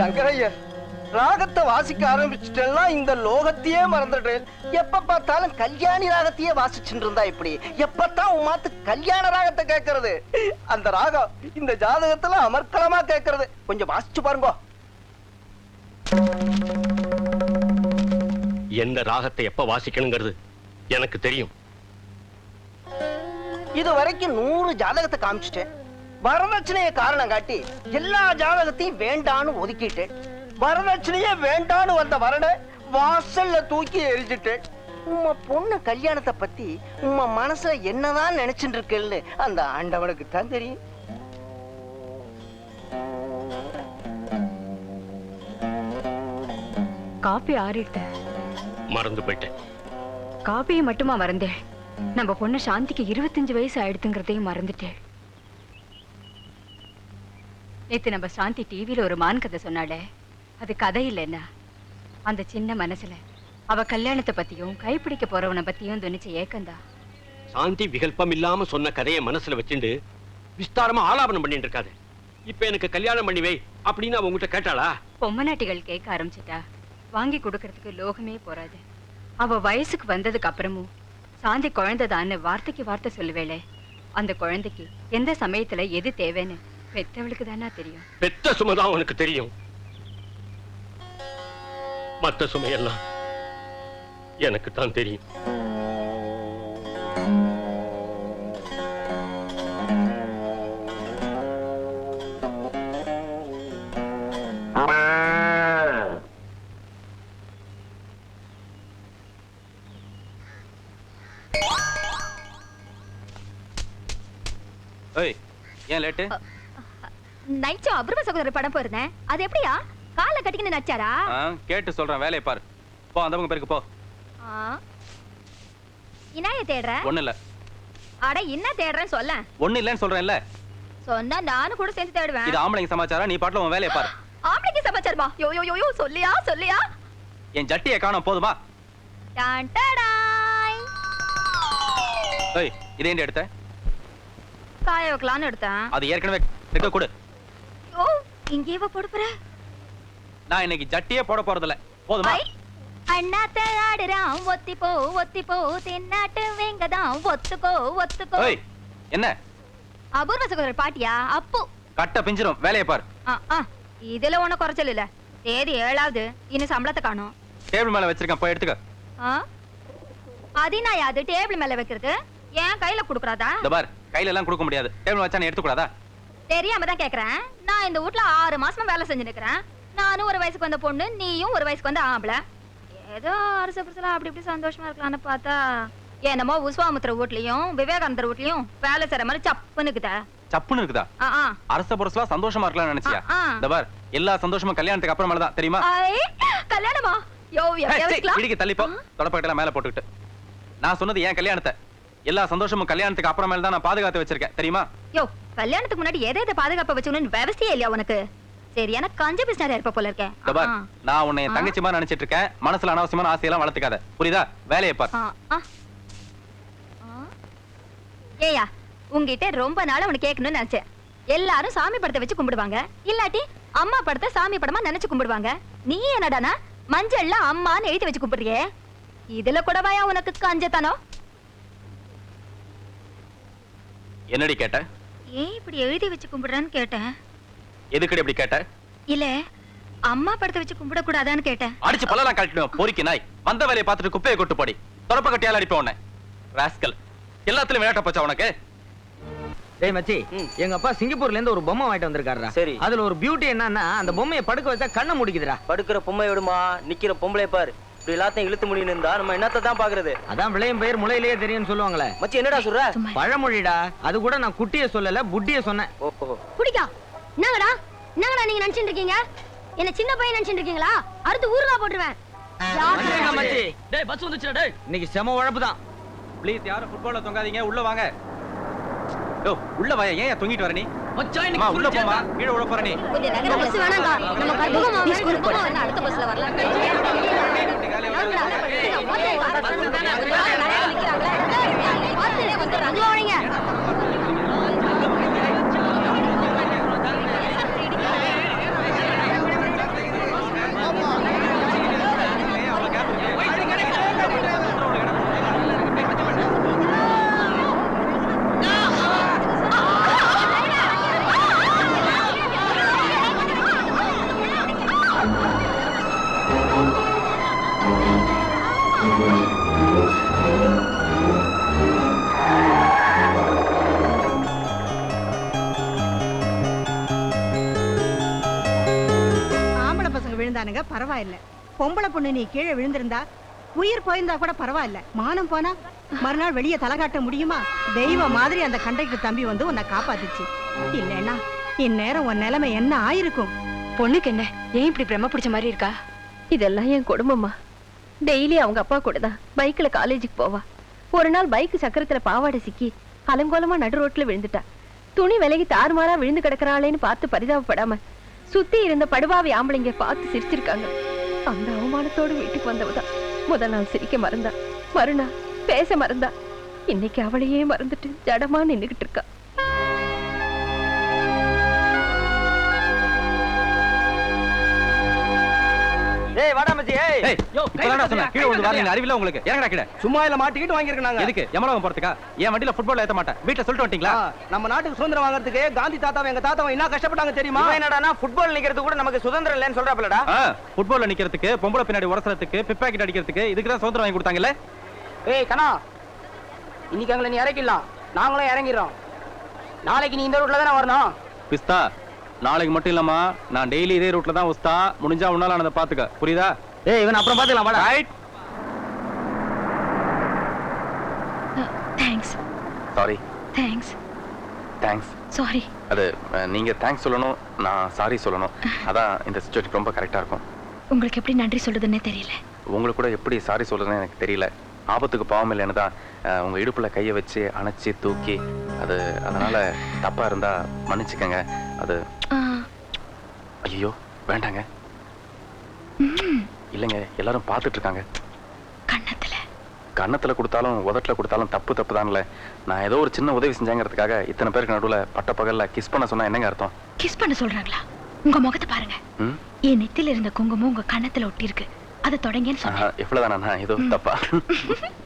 சங்கரையர் ராகத்தை வாசிக்க ஆரம்பிச்சிட்டேன்னா இந்த லோகத்தையே மறந்துடுறேன். எப்ப பார்த்தாலும் கல்யாணி ராகத்தையே வாசிச்சுட்டு இருந்தா இப்படி எப்பத்தான் உன் மாத்து கல்யாண ராகத்தை கேட்கறது? அந்த ராகம் இந்த ஜாதகத்துல அமர்க்கலமா கேட்கறது. கொஞ்சம் வாசிச்சு பாருங்க. எந்த ராகத்தை எப்ப வாசிக்கணுங்கிறது எனக்கு தெரியும். இது வரைக்கும் நூறு ஜாதகத்தை காமிச்சிட்டேன். வரதட்சணையை காரணம் காட்டி எல்லா ஜாதகத்தையும் வேண்டான்னு ஒதுக்கிட்டேன் வரதட்சணையே வேண்டான்னு வந்த வரனை வாசல்ல தூக்கி எரிஞ்சிட்டேன் உம்ம பொண்ணு கல்யாணத்தை பத்தி உம்ம மனசுல என்னதான் நினைச்சுட்டு இருக்கேன்னு அந்த ஆண்டவனுக்கு தான் தெரியும். காப்பி ஆறிட்ட. மறந்து போயிட்டேன். காப்பியை மட்டுமா மறந்தேன்? நம்ம பொண்ணு சாந்திக்கு இருபத்தஞ்சு வயசு ஆயிடுத்துங்கிறதையும் மறந்துட்டேன். நேத்து நம்ம சாந்தி டிவியில ஒரு மான் கதை சொன்னாளே. அது கதை இல்லைன்னா அந்த சின்ன மனசுல அவ கல்யாணத்தை பத்தியும் கைப்பிடிக்க போறவனை பத்தியும் துணிச்ச ஏக்கந்தா. சாந்தி விகல்பம் இல்லாம சொன்ன கதையை மனசுல வச்சுண்டு விஸ்தாரமா ஆலாபனம் பண்ணிட்டு இருக்காது. இப்ப எனக்கு கல்யாணம் பண்ணி வை அப்படின்னு அவ உங்ககிட்ட கேட்டாளா? பொம்மநாட்டிகள் கேட்க ஆரம்பிச்சிட்டா. வாங்கி கொடுக்கறதுக்கு லோகமே போறாது. அவ வயசுக்கு வந்ததுக்கு அப்புறமும் சாந்தி குழந்தைதான்னு வார்த்தைக்கு வார்த்தை சொல்லுவேளே. அந்த குழந்தைக்கு எந்த சமயத்துல எது தேவைன்னு பெத்தவளுக்கு தானா தெரியும். பெத்த சுமைதான் உனக்கு தெரியும். மத்த சுமையெல்லாம் எனக்கு தான் தெரியும். ஏய் ஏன் லேட்டு? நைச்சோ அபூர்வ சகோதரர் படம் போயிருந்தேன். அது எப்படியா? காலை கட்டிக்கின்னு நச்சாரா கேட்டு சொல்றேன் வேலையை பாரு. போ அந்த பக்கம் பேருக்கு போ. இனாய தேடுற? ஒண்ணு இல்ல. அட என்ன தேடுறேன்னு சொல்ல. ஒண்ணு இல்லைன்னு சொல்றேன்ல. சொன்னா நானும் கூட சேர்ந்து தேடுவேன். இது ஆம்பளைங்க சமாச்சாரம் நீ பாட்டுல உன் வேலையை பாரு. ஆம்பளைக்கு சமாச்சாரமா யோ யோ யோ சொல்லியா சொல்லியா? என் ஜட்டியை காணோம் போதுமா? டான் டடாய். ஏய் இதே ஏன்டி எடுத்த? காய வைக்கலாம்னு எடுத்தேன். அது ஏற்கனவே கொடு. ஓ இங்கேவா போட போற. நான் இன்னைக்கு ஜட்டியே போட போறது இல்ல போதுமா? ஐ, அண்ணாத்த ஆடுறான் ஒத்தி போ ஒத்தி போ தென்னாட்டு வேங்கதான் ஒத்துக்கோ ஒத்துக்கோ. என்ன? அபூர்வ சகோதரர் பாட்டியா? அப்பு. கட்ட பிஞ்சிரும் வேலையை பாரு. ஆ, ஆ, இதுல ஒண்ணும் குறைச்சல் இல்ல தேதி ஏழாவது இன்னும் சம்பளத்தை காணும். டேபிள் மேல வச்சிருக்கேன் போய் எடுத்துக்க. ஆ? அது நான் அது டேபிள் மேல வைக்கிறது? ஏன் கையில குடுக்குறாதா? இந்த பார் கையில எல்லாம் கொடுக்க முடியாது. டேபிள் வச்சா நீ எடுத்துக்கூடாதா? தெரியாம தான் கேக்குறேன். நான் இந்த வீட்ல ஆறு மாசமா வேலை செஞ்சு நிக்கிறேன் நானும் ஒரு வயசுக்கு வந்த பொண்ணு நீயும் ஒரு வயசுக்கு வந்த ஆம்பளை. ஏதோ அரச புரசலா அப்படி இப்படி சந்தோஷமா இருக்கலாம்னு பார்த்தா என்னமோ உஸ்வாமுத்திர வீட்லயும் விவேகானந்தர் வீட்லயும் வேலை செய்யற மாதிரி சப்புனுக்குதா சப்புன்னு இருக்குதா? அரச புரசலா சந்தோஷமா இருக்கலாம்னு நினைச்சியா. இந்த பார் எல்லா சந்தோஷமும் கல்யாணத்துக்கு அப்புறமேல தான் தெரியுமா? கல்யாணமா? யோ இடிக்கு தள்ளிப்போ. தொடப்பக்கட்டெல்லாம் மேல போட்டுக்கிட்டு. நான் சொன்னது ஏன் கல்யாணத்தை? எல்லா சந்தோஷமும் கல்யாணத்துக்கு அப்புறமேல தான் நான் பாதுகாத்து வச்சிருக்கேன். தெரியுமா? யோ கல்யாணத்துக்கு முன்னாடி எதை எதை பாதுகாப்ப வச்சுக்கணும்னு விவசாயம் இல்லையா உனக்கு? சரியான கஞ்ச பிசினாரியா இருப்ப போல இருக்கேன் நான் உன்னை. தங்கச்சி மாதிரி நினைச்சிட்டு இருக்கேன். மனசுல அனாவசியமான ஆசையெல்லாம் வளர்த்துக்காத. புரியுதா? வேலையை பார். ஏய்யா உங்ககிட்ட ரொம்ப நாளா உனக்கு கேட்கணும்னு நினைச்சேன். எல்லாரும் சாமி படத்தை வச்சு கும்பிடுவாங்க. இல்லாட்டி அம்மா படத்தை சாமி படமா நினைச்சு கும்பிடுவாங்க. நீ என்னடானா மஞ்சள்ல அம்மான்னு எழுதி வச்சு கும்பிடுறியே. இதுல கூடவாயா உனக்கு கஞ்சத்தனம்? என்னடி கேட்ட? ஏன் இப்படி எழுதி வச்சு கும்பிடுறேன்னு கேட்டேன். எதுக்கடி இப்படி கேட்ட? இல்ல அம்மா படத்தை வச்சு கும்பிட கூடாதான்னு கேட்டேன். அடிச்சு பல்லெல்லாம் கழட்டிடுவேன் பொறுக்கி நாய். வந்த வேலையை பார்த்துட்டு குப்பையை கொட்டு போடி. தொடப்ப கட்டியால அடிப்பேன் உன்னை. ராஸ்கல் எல்லாத்துலயும் விளையாட்ட போச்சா உனக்கு? டேய் மச்சி எங்க அப்பா சிங்கப்பூர்ல இருந்து ஒரு பொம்மை வாங்கிட்டு வந்திருக்காருடா. சரி. அதுல ஒரு பியூட்டி என்னன்னா அந்த பொம்மையை படுக்க வச்சா கண்ணை முடிக்குதுடா. படுக்கிற பொம்மை விடுமா? நிக்கிற பொம்பளை பாரு. இப்படி எல்லாத்தையும் இழுத்து முடியும் இருந்தா நம்ம என்னத்தை தான் பாக்குறது அதான் விளையும் பெயர் முளையிலேயே தெரியும்னு சொல்லுவாங்களே. மச்சி என்னடா சொல்ற? பழமொழிடா. அது கூட நான் குட்டிய சொல்லல புட்டிய சொன்னேன். ஓஹோ. குடிக்கா. என்னங்கடா? என்னங்கடா நீங்க நினைச்சிட்டு இருக்கீங்க? என்ன சின்ன பையன் நினைச்சிட்டு இருக்கீங்களா? அடுத்து ஊருகா போட்டுருவேன். மச்சி. டேய் பஸ் வந்துச்சுடா டேய். இன்னைக்கு செம உழப்பு தான் ப்ளீஸ் யாரும் ஃபுட்பால்ல தொங்காதீங்க. உள்ள வாங்க. உள்ள வாயா. ஏன் தொங்கிட்டு வர நீ? மச்சான் இன்னைக்கு உள்ள full போமா jam. கீழே உள்ள போற நீ. கொஞ்சம் நகர பஸ் வேணாங்க நம்ம கற்பகமா ஸ்கூலுக்கு அடுத்த விழுந்தானுங்க பரவாயில்ல. பொம்பளை பொண்ணு நீ கீழே விழுந்திருந்தா உயிர் போயிருந்தா கூட பரவாயில்ல. மானம் போனா மறுநாள் வெளியே தலை காட்ட முடியுமா? தெய்வம் மாதிரி அந்த கண்டக்டர் தம்பி வந்து உன்னை காப்பாத்துச்சு. இல்லைன்னா இந்நேரம் உன் நிலைமை என்ன ஆயிருக்கும்? பொண்ணுக்கு என்ன? ஏன் இப்படி பிரம்ம பிடிச்ச மாதிரி இருக்கா? இதெல்லாம் என் குடும்பமா டெய்லி அவங்க அப்பா கூட தான் பைக்ல காலேஜுக்கு போவா. ஒரு நாள் பைக் சக்கரத்துல பாவாடை சிக்கி அலங்கோலமா நடு ரோட்ல விழுந்துட்டா. துணி விலகி தாறுமாறா விழுந்து கிடக்குறாளேன்னு பார்த்து பரிதாபப்படாம சுத்தி இருந்த படுபாவி ஆம்பளைங்க பார்த்து சிரிச்சிருக்காங்க. அந்த அவமானத்தோடு வீட்டுக்கு வந்தவதான். முதல் நாள் சிரிக்க மறந்தா. மறுநாள் பேச மறந்தா. இன்னைக்கு அவளையே மறந்துட்டு ஜடமா நின்னுகிட்டு இருக்கா. ஏய் வாடா மச்சி ஏய். ஏய் இப்பதான்டா சொன்னேன் கீழே வந்து வாங்க அறிவில்ல உங்களுக்கு இறங்கடா கீழே. சும்மா இல்ல மாட்டிக்கிட்டு வாங்கியிருக்காங்க எதுக்கு? யமலோகம் போறதுக்கா? என் வண்டியில ஃபுட்பால் ஏத்த மாட்டேன். வீட்டுல சொல்லிட்டு வந்துட்டீங்களா? நம்ம நாட்டுக்கு சுதந்திரம் வாங்குறதுக்கு காந்தி தாத்தாவை எங்க தாத்தாவை என்ன கஷ்டப்பட்டாங்க தெரியுமா? என்னடானா ஃபுட்பால் நிக்கிறது கூட நமக்கு சுதந்திரம் இல்லைன்னு சொல்றாப்லடா ஃபுட்பால்ல நிக்கிறதுக்கு பொம்பளை பின்னாடி உரசறதுக்கு பிப் பாக்கெட் அடிக்கிறதுக்கு இதுக்கு தான் சுதந்திரம் வாங்கி கொடுத்தாங்கல்ல ஏய் கண்ணா இன்னைக்கு எங்களை நீ இறக்கிடலாம். நாங்களும் இறங்கிடுறோம். நாளைக்கு நீ இந்த ரூட்ல தானே வரணும்? பிஸ்தா நாளைக்கு மட்டும் இல்லம்மா. நான் டெய்லி இதே ரூட்ல தான் உஸ்தா. முடிஞ்சா உன்னால அதை பாத்துக்க. புரியுதா? ஏய் இவன் அப்புறம் பாத்துக்கலாம் வாடா. Right thanks sorry thanks thanks sorry அது நீங்க தேங்க்ஸ் சொல்லணும் நான் சாரி சொல்லணும். அதான் இந்த சுச்சுவேஷன் ரொம்ப கரெக்டா இருக்கும். உங்களுக்கு எப்படி நன்றி சொல்றதுன்னே தெரியல. உங்களுக்கு கூட எப்படி சாரி சொல்றதுன்னு எனக்கு தெரியல. ஆபத்துக்கு பாவம் இல்லைன்னு தான் உங்க இடுப்புல கையை வச்சு அணைச்சி தூக்கி அது அதனால தப்பா இருந்தா மன்னிச்சுக்கங்க. அது ஐயோ வேண்டாங்க. இல்லைங்க எல்லாரும் பார்த்துட்டு இருக்காங்க கண்ணத்துல கன்னத்துல கொடுத்தாலும் உதட்டுல கொடுத்தாலும் தப்பு தப்பு தான்ல. நான் ஏதோ ஒரு சின்ன உதவி செஞ்சாங்கிறதுக்காக இத்தனை பேருக்கு நடுவுல பட்ட பகல்ல கிஸ் பண்ண சொன்னா என்னங்க அர்த்தம்? கிஸ் பண்ண சொல்றாங்களா? உங்க முகத்தை பாருங்க. என் நெத்தில இருந்த குங்குமம் உங்க கண்ணத்துல ஒட்டி இருக்கு அதை தொடங்கன்னு சொன்னேன். நான்? ஏதோ தப்பா?